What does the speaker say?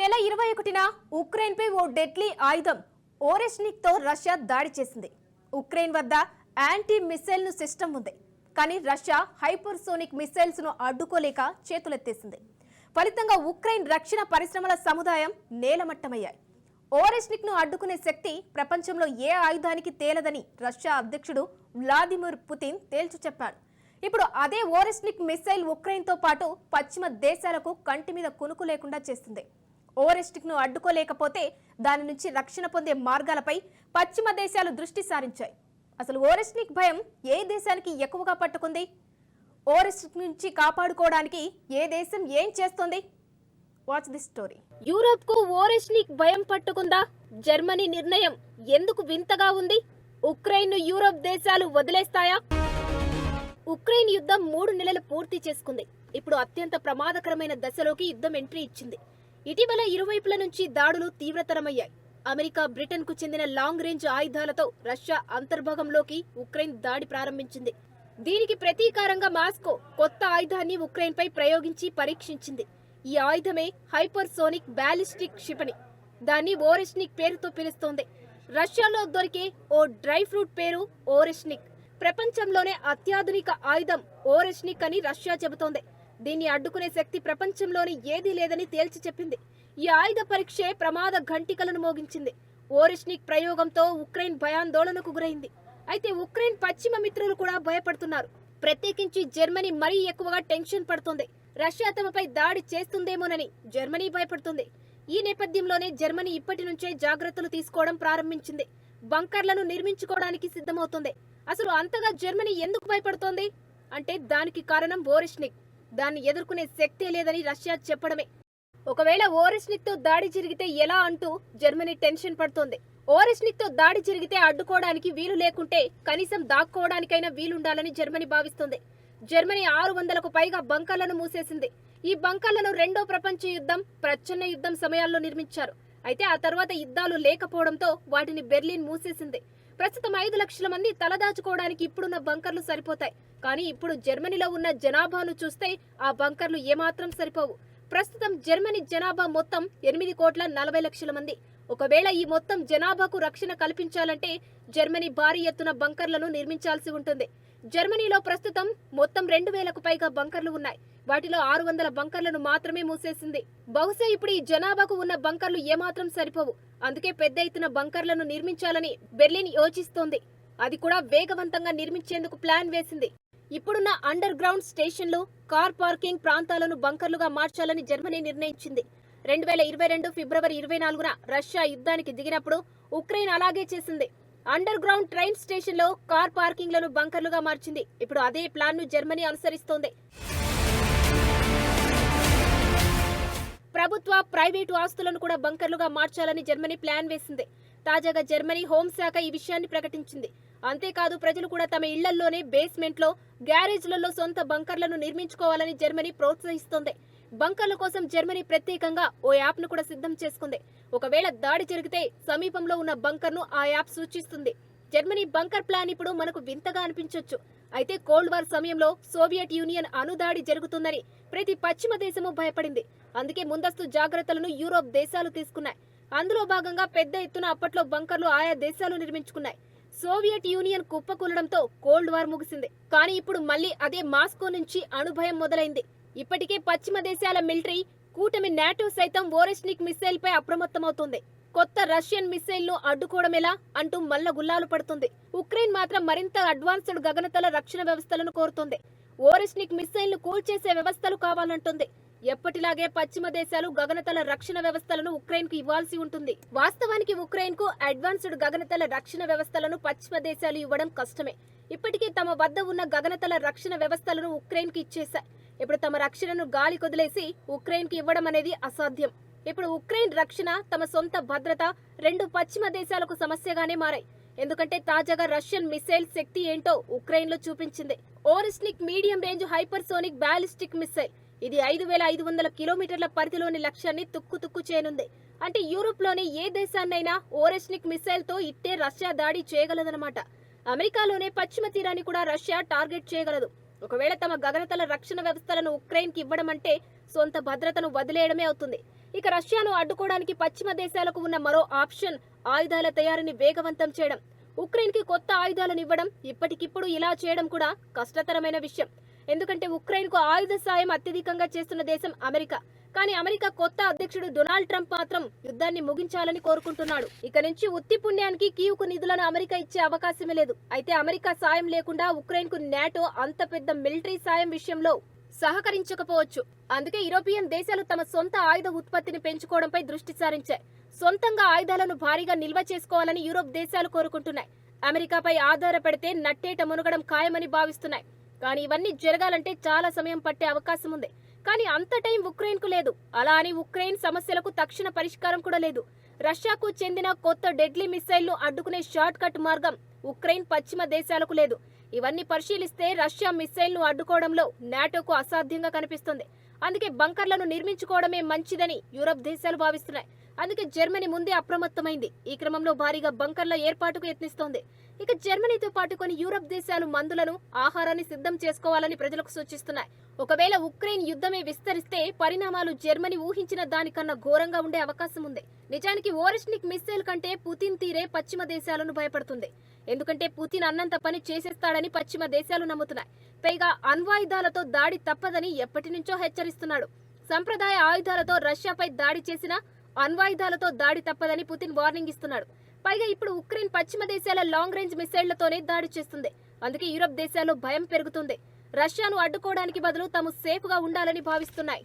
నెల ఇరవై ఒకటిన ఉక్రెయిన్పై ఓ డెడ్లీ ఆయుధం ఓరెస్నిక్తో రష్యా దాడి చేసింది. ఉక్రెయిన్ వద్ద యాంటీ మిసైల్ను సిస్టమ్ ఉంది కానీ రష్యా హైపర్సోనిక్ మిసైల్స్ను అడ్డుకోలేక చేతులెత్తేసింది. ఫలితంగా ఉక్రెయిన్ రక్షణ పరిశ్రమల సముదాయం నేలమట్టమయ్యాయి. ఓరెస్నిక్ను అడ్డుకునే శక్తి ప్రపంచంలో ఏ ఆయుధానికి తేలదని రష్యా అధ్యక్షుడు వ్లాదిమిర్ పుతిన్ తేల్చి చెప్పాడు. ఇప్పుడు అదే ఓరెస్నిక్ మిసైల్ ఉక్రెయిన్తో పాటు పశ్చిమ దేశాలకు కంటి మీద కునుకు లేకుండా చేస్తుంది. ఓరెస్టిక్ను అడ్డుకోలేకపోతే దాని నుంచి రక్షణ పొందే మార్గాలపై పశ్చిమ దేశాలు దృష్టి సారించాయి. అసలు ఓరెస్టిక్ భయం ఏ దేశానికి ఎక్కువగా పట్టుకుంది? ఓరెస్టిక్ నుంచి కాపాడుకోవడానికి ఏ దేశం ఏం చేస్తుంది? వాచ్ ది స్టోరీ యూరోప్కు ఓరెస్నిక్ భయం పట్టుకుందా? జర్మనీ నిర్ణయం ఎందుకు వింతగా ఉంది? ఉక్రెయిన్ యూరోప్ దేశాలు వదిలేస్తాయా? ఉక్రెయిన్ యుద్ధం మూడు నెలలు పూర్తి చేసుకుంది. ఇప్పుడు అత్యంత ప్రమాదకరమైన దశలోకి యుద్ధం ఎంట్రీ ఇచ్చింది. ఇటీవల ఇరువైపుల నుంచి దాడులు తీవ్రతరమయ్యాయి. అమెరికా బ్రిటన్కు చెందిన లాంగ్ రేంజ్ ఆయుధాలతో రష్యా అంతర్భాగంలోకి ఉక్రెయిన్ దాడి ప్రారంభించింది. దీనికి ప్రతీకారంగా మాస్కో కొత్త ఆయుధాన్ని ఉక్రెయిన్ పై ప్రయోగించి పరీక్షించింది. ఈ ఆయుధమే హైపర్సోనిక్ బ్యాలిస్టిక్ క్షిపణి. దాన్ని ఓరెస్నిక్ పేరుతో పిలుస్తోంది. రష్యాలో దొరికే ఓ డ్రై ఫ్రూట్ పేరు ఓరెస్నిక్. ప్రపంచంలోనే అత్యాధునిక ఆయుధం ఓరెస్నిక్ అని రష్యా చెబుతోంది. దీన్ని అడ్డుకునే శక్తి ప్రపంచంలోని ఏదీ లేదని తేల్చి చెప్పింది. ఈ ఆయుధ పరీక్షే ప్రమాద ఘంటికలను మోగించింది. ఓరిష్నిక్ ప్రయోగంతో ఉక్రెయిన్ భయాందోళనకు గురైంది. అయితే ఉక్రెయిన్ పశ్చిమ మిత్రులు కూడా భయపడుతున్నారు. ప్రత్యేకించి జర్మనీ మరీ ఎక్కువగా టెన్షన్ పడుతుంది. రష్యా తమపై దాడి చేస్తుందేమోనని జర్మనీ భయపడుతుంది. ఈ నేపథ్యంలోనే జర్మనీ ఇప్పటి నుంచే జాగ్రత్తలు తీసుకోవడం ప్రారంభించింది. బంకర్లను నిర్మించుకోవడానికి సిద్ధమవుతుంది. అసలు అంతగా జర్మనీ ఎందుకు భయపడుతోంది? అంటే దానికి కారణం ఓరెస్నిక్ దాన్ని ఎదుర్కొనే శక్తే లేదని రష్యా చెప్పడమే. ఒకవేళ ఓరెస్నిక్తో దాడి జరిగితే ఎలా అంటూ జర్మనీ టెన్షన్ పడుతోంది. ఓరెస్నిక్తో దాడి జరిగితే అడ్డుకోవడానికి వీలు లేకుంటే కనీసం దాక్కోవడానికైనా వీలుండాలని జర్మనీ భావిస్తోంది. జర్మనీ ఆరు వందలకు పైగా బంకర్లను మూసేసింది. ఈ బంకర్లను రెండో ప్రపంచ యుద్ధం ప్రచ్ఛన్న యుద్ధం సమయాల్లో నిర్మించారు. అయితే ఆ తర్వాత యుద్ధాలు లేకపోవడంతో వాటిని బెర్లిన్ మూసేసింది. ప్రస్తుతం ఐదు లక్షల మంది తలదాచుకోవడానికి ఇప్పుడున్న బంకర్లు సరిపోతాయి. కానీ ఇప్పుడు జర్మనీలో ఉన్న జనాభాను చూస్తే ఆ బంకర్లు ఏమాత్రం సరిపోవు. ప్రస్తుతం జర్మనీ జనాభా మొత్తం ఎనిమిది కోట్ల నలభై లక్షల మంది. ఒకవేళ ఈ మొత్తం జనాభాకు రక్షణ కల్పించాలంటే జర్మనీ భారీ ఎత్తున బంకర్లను నిర్మించాల్సి ఉంటుంది. జర్మనీలో ప్రస్తుతం మొత్తం రెండు వేలకు పైగా బంకర్లు ఉన్నాయి. వాటిలో ఆరు వందల బంకర్లను మాత్రమే మూసేసింది. బహుశా ఇప్పుడు ఈ జనాభాకు ఉన్న బంకర్లు ఏమాత్రం సరిపోవు. అందుకే పెద్ద ఎత్తున బంకర్లను నిర్మించాలని బెర్లిన్ యోచిస్తోంది. అది కూడా వేగవంతంగా నిర్మించేందుకు ప్లాన్ వేసింది. ఇప్పుడున్న అండర్ గ్రౌండ్ స్టేషన్లు కార్ పార్కింగ్ ప్రాంతాలను బంకర్లుగా మార్చాలని జర్మనీ నిర్ణయించింది. రెండు వేల ఇరవై రెండు ఫిబ్రవరి ఇరవై నాలుగున రష్యా యుద్ధానికి దిగినప్పుడు ఉక్రెయిన్ అలాగే చేసింది. అండర్ గ్రౌండ్ ట్రైన్ స్టేషన్లో కార్ పార్కింగ్లను బంకర్లుగా మార్చింది. ఇప్పుడు అదే ప్లాన్ను జర్మనీ అనుసరిస్తోంది. ప్రభుత్వ ప్రైవేటు ఆస్తులను కూడా బంకర్లుగా మార్చాలని జర్మనీ ప్లాన్ వేసింది. తాజాగా జర్మనీ హోంశాఖ ఈ విషయాన్ని ప్రకటించింది. అంతేకాదు ప్రజలు కూడా తమ ఇళ్ళల్లోనే బేస్మెంట్లో గ్యారేజ్లలో సొంత బంకర్లను నిర్మించుకోవాలని జర్మనీ ప్రోత్సహిస్తోంది. బంకర్ల కోసం జర్మనీ ప్రత్యేకంగా ఓ యాప్ను కూడా సిద్ధం చేసుకుంది. ఒకవేళ దాడి జరిగితే సమీపంలో ఉన్న బంకర్ను ఆ యాప్ సూచిస్తుంది. జర్మనీ బంకర్ ప్లాన్ ఇప్పుడు మనకు వింతగా అనిపించొచ్చు. అయితే కోల్డ్ వార్ సమయంలో సోవియట్ యూనియన్ అనుదాడి జరుగుతుందని ప్రతి పశ్చిమ దేశము భయపడింది. అందుకే ముందస్తు జాగ్రత్తలను యూరోప్ దేశాలు తీసుకున్నాయి. అందులో భాగంగా పెద్ద ఎత్తున అప్పట్లో బంకర్లు ఆయా దేశాలు నిర్మించుకున్నాయి. సోవియట్ యూనియన్ కుప్పకూలడంతో కోల్డ్ వార్ ముగిసింది. కానీ ఇప్పుడు మళ్ళీ అదే మాస్కో నుంచి అణుభయం మొదలైంది. ఇప్పటికే పశ్చిమ దేశాల మిలిటరీ కూటమి నాటో సైతం ఓరెస్నిక్ మిసైల్ పై అప్రమత్తమవుతోంది. కొత్త రష్యన్ మిసైల్ను అడ్డుకోవడం ఎలా అంటూ మల్ల గుల్లాలు పడుతుంది. ఉక్రెయిన్ మాత్రం మరింత అడ్వాన్స్డ్ గగనతల రక్షణ వ్యవస్థలను కోరుతుంది. ఓరెస్నిక్ మిసైల్ను కూల్చేసే వ్యవస్థలు కావాలంటుంది. ఎప్పటిలాగే పశ్చిమ దేశాలు గగనతల రక్షణ వ్యవస్థలను ఉక్రెయిన్కు ఇవ్వాల్సి ఉంటుంది. వాస్తవానికి ఉక్రెయిన్కు అడ్వాన్స్డ్ గగనతల రక్షణ వ్యవస్థలను పశ్చిమ దేశాలు ఇవ్వడం కష్టమే. ఇప్పటికే తమ వద్ద ఉన్న గగనతల రక్షణ వ్యవస్థలను ఉక్రెయిన్కి ఇచ్చేశాయి. ఇప్పుడు తమ రక్షణను గాలి కొదిలేసి ఉక్రెయిన్కి ఇవ్వడం అనేది అసాధ్యం. ఇప్పుడు ఉక్రెయిన్ రక్షణ తమ సొంత భద్రత రెండు పశ్చిమ దేశాలకు సమస్యగానే మారాయి. ఎందుకంటే తాజాగా రష్యన్ మిసైల్ శక్తి ఏంటో ఉక్రెయిన్లో చూపించింది. Oreshnik medium range hypersonic ballistic missile. ఇది ఐదు వేల ఐదు వందల కిలోమీటర్ల పరిధిలోని లక్ష్యాన్ని తుక్కు తుక్కు చేయనుంది. అంటే యూరోప్లోని ఏ దేశాన్నైనా ఓరెస్నిక్ మిసైల్తో ఇట్టే రష్యా దాడి చేయగలదన్నమాట. అమెరికాలోనే పశ్చిమ తీరాన్ని కూడా రష్యా టార్గెట్ చేయగలదు. ఒకవేళ తమ గగనతల రక్షణ వ్యవస్థలను ఉక్రెయిన్కి ఇవ్వడం అంటే సొంత భద్రతను వదిలేయడమే అవుతుంది. ఇక రష్యాను అడ్డుకోవడానికి పశ్చిమ దేశాలకు ఉన్న మరో ఆప్షన్ ఆయుధాల తయారీని వేగవంతం చేయడం. ఉక్రెయిన్కి కొత్త ఆయుధాలను ఇవ్వడం ఇప్పటికిప్పుడు ఇలా చేయడం కూడా కష్టతరమైన విషయం. ఎందుకంటే ఉక్రెయిన్కు ఆయుధ సాయం అత్యధికంగా చేస్తున్న దేశం అమెరికా. కానీ అమెరికా కొత్త అధ్యక్షుడు డొనాల్డ్ ట్రంప్ మాత్రం యుద్ధాన్ని ముగించాలని కోరుకుంటున్నాడు. ఇక నుంచి ఉత్తి పుణ్యానికి కీవుకు నిధులను అమెరికా ఇచ్చే అవకాశమే లేదు. అయితే అమెరికా సాయం లేకుండా ఉక్రెయిన్కు నాటో అంత పెద్ద మిలిటరీ సాయం విషయంలో సహకరించకపోవచ్చు. అందుకే యూరోపియన్ దేశాలు తమ సొంత ఆయుధ ఉత్పత్తిని పెంచుకోవడంపై దృష్టి సారించాయి. సొంతంగా ఆయుధాలను భారీగా నిల్వ చేసుకోవాలని యూరోప్ దేశాలు కోరుకుంటున్నాయి. అమెరికాపై ఆధారపడితే నట్టేట మునగడం ఖాయమని భావిస్తున్నాయి. కానీ ఇవన్నీ జరగాలంటే చాలా సమయం పట్టే అవకాశం ఉంది. కానీ అంత టైం ఉక్రెయిన్కు లేదు. అలా అని ఉక్రెయిన్ సమస్యలకు తక్షణ పరిష్కారం కూడా లేదు. రష్యాకు చెందిన కొత్త డెడ్లీ మిసైల్ను అడ్డుకునే షార్ట్ కట్ మార్గం ఉక్రెయిన్ పశ్చిమ దేశాలకు లేదు. ఇవన్నీ పరిశీలిస్తే రష్యా మిసైల్ను అడ్డుకోవడంలో నాటోకు అసాధ్యంగా కనిపిస్తుంది. అందుకే బంకర్లను నిర్మించుకోవడమే మంచిదని యూరప్ దేశాలు భావిస్తున్నాయి. అందుకే జర్మనీ ముందే అప్రమత్తమైంది. ఈ క్రమంలో భారీగా బంకర్ల ఏర్పాటుకు యత్నిస్తోంది. ఇక జర్మనీతో పాటు కొన్ని యూరప్ దేశాలు మందులను ఆహారాన్ని సిద్ధం చేసుకోవాలని ప్రజలకు సూచిస్తున్నాయి. ఒకవేళ ఉక్రెయిన్ యుద్ధమే విస్తరిస్తే పరిణామాలు జర్మనీ ఊహించిన దానికన్నా ఘోరంగా ఉండే అవకాశం ఉంది. నిజానికి ఓరిస్నిక్ మిస్సైల్ కంటే పుతిన్ తీరే పశ్చిమ దేశాలను భయపడుతుంది. ఎందుకంటే పుతిన్ అన్నంత పని చేసేస్తాడని పశ్చిమ దేశాలు నమ్ముతున్నాయి. పైగా అణ్వాయుధాలతో దాడి తప్పదని ఎప్పటి నుంచో హెచ్చరిస్తున్నాడు. సంప్రదాయ ఆయుధాలతో రష్యాపై దాడి చేసిన అణ్వాయుధాలతో దాడి తప్పదని పుతిన్ వార్నింగ్ ఇస్తున్నాడు. పైగా ఇప్పుడు ఉక్రెయిన్ పశ్చిమ దేశాల లాంగ్ రేంజ్ మిసైళ్ళతోనే దాడి చేస్తుంది. అందుకే యూరప్ దేశాల్లో భయం పెరుగుతుంది. రష్యాను అడ్డుకోవడానికి బదులు తాము సేఫ్గా ఉండాలని భావిస్తున్నాయి.